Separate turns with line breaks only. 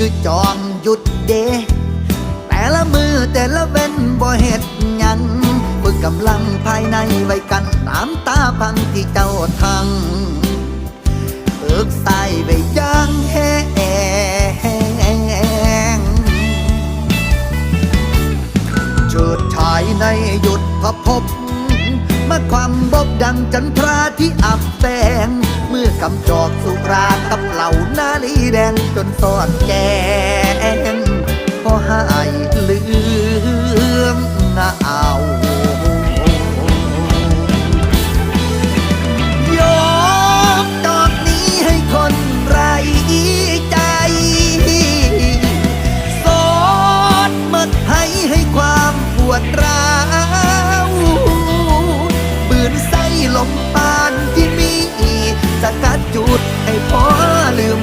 คือจอมหยุดเด แต่ละมือแต่ละเว้นบ่เฮ็ดยังฝึกกำลังภายในไว้กันน้ำตาพังที่เจ้าทังฝึกใส่ไว้อยังแห้งเฉิดฉายในหยุดพระพบมาความบบดังจันทราที่ กัจอกสุรากับเหล่านาลีแดงจนสอดแกงก็หายเลืองเอายกจอกนี้ให้คนไรใจสอดมดให้ให้ความปวดร้า สกัดจุดให้พอลืม